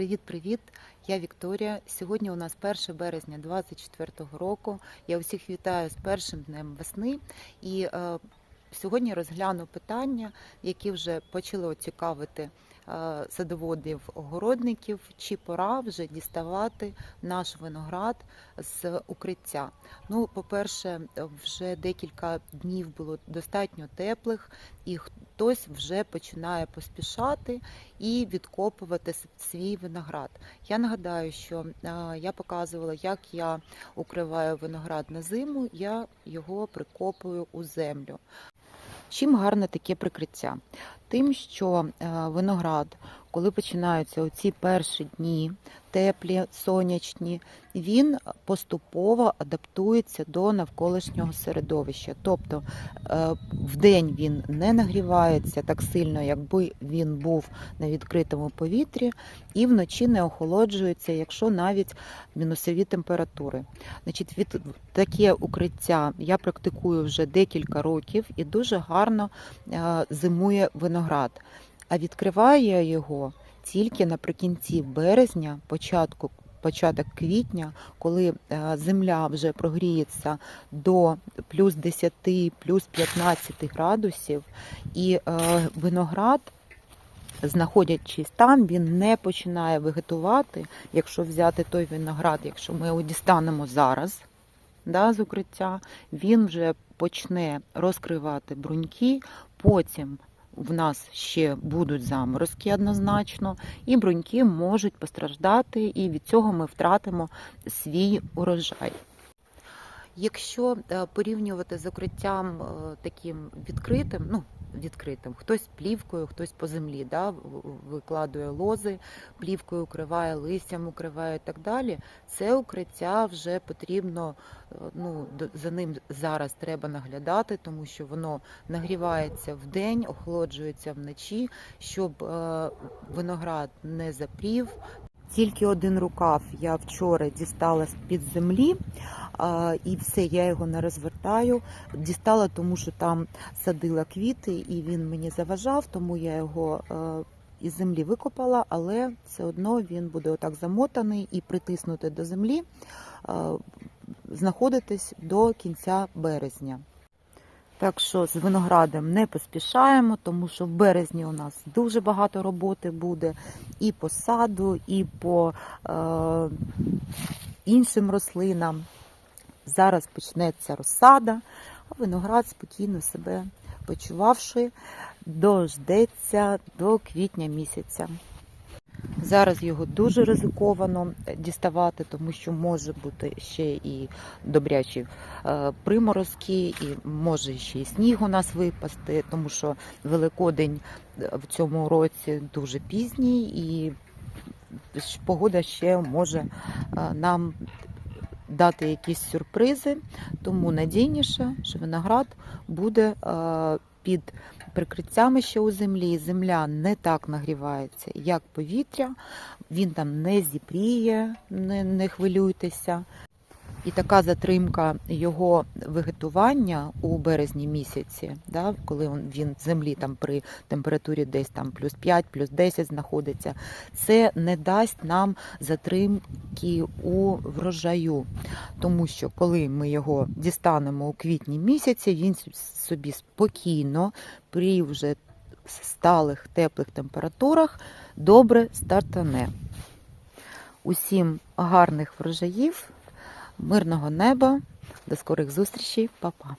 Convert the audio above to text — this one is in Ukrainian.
Привіт-привіт! Я Вікторія. Сьогодні у нас 1 березня 2024 року. Я усіх вітаю з першим днем весни. І е, сьогодні розгляну питання, які вже почали цікавити е, садоводів огородників, чи пора вже діставати наш виноград з укриття. Ну, по-перше, вже декілька днів було достатньо теплих, і хтось вже починає поспішати і відкопувати свій виноград. Я нагадаю, що е, я показувала, як я укриваю виноград на зиму, я його прикопую у землю. Чим гарне таке прикриття? Тим, що е, виноград, коли починаються оці перші дні, теплі, сонячні, він поступово адаптується до навколишнього середовища. Тобто е, вдень він не нагрівається так сильно, якби він був на відкритому повітрі, і вночі не охолоджується, якщо навіть мінусові температури. Значить, від таке укриття я практикую вже декілька років і дуже гарно е, зимує виноград. А відкриваю я його тільки наприкінці березня, початку. Початок квітня, коли е, земля вже прогріється до плюс 10, плюс 15 градусів, і е, виноград, знаходячись там, він не починає вегетувати, якщо взяти той виноград, якщо ми його дістанемо зараз да, з укриття, він вже почне розкривати бруньки, потім в нас ще будуть заморозки однозначно, і бруньки можуть постраждати, і від цього ми втратимо свій урожай. Якщо е, порівнювати з укриттям е, таким відкритим, ну відкритим, хтось плівкою, хтось по землі, да, викладує лози, плівкою укриває, листям укриває і так далі. Це укриття вже потрібно, е, ну за ним зараз треба наглядати, тому що воно нагрівається вдень, охолоджується вночі, щоб е, виноград не запрів. Тільки один рукав я вчора дістала з-під землі, і все, я його не розвертаю. Дістала, тому що там садила квіти, і він мені заважав, тому я його е, із землі викопала, але все одно він буде отак замотаний і притиснутий до землі, е, знаходитись до кінця березня. Так що з виноградом не поспішаємо, тому що в березні у нас дуже багато роботи буде і по саду, і по е, іншим рослинам. Зараз почнеться розсада, а виноград спокійно себе почувавши, дождеться до квітня місяця. Зараз його дуже ризиковано діставати, тому що може бути ще і добрячі е, приморозки, і може ще і сніг у нас випасти, тому що Великодень е, в цьому році дуже пізній, і погода ще може е, нам дати якісь сюрпризи. Тому надійніше, що виноград буде е, під прикриттями ще у землі. Земля не так нагрівається, як повітря. Він там не зіпріє, не, не хвилюйтеся. І така затримка його вегетування у березні місяці, да, коли він- в землі там при температурі десь там плюс 5, плюс 10 знаходиться, це не дасть нам затримки у врожаю. Тому що коли ми його дістанемо у квітні місяці, він собі спокійно при вже сталих теплих температурах добре стартане. Усім гарних врожаїв, мирного неба, до скорих зустрічей, Па-па!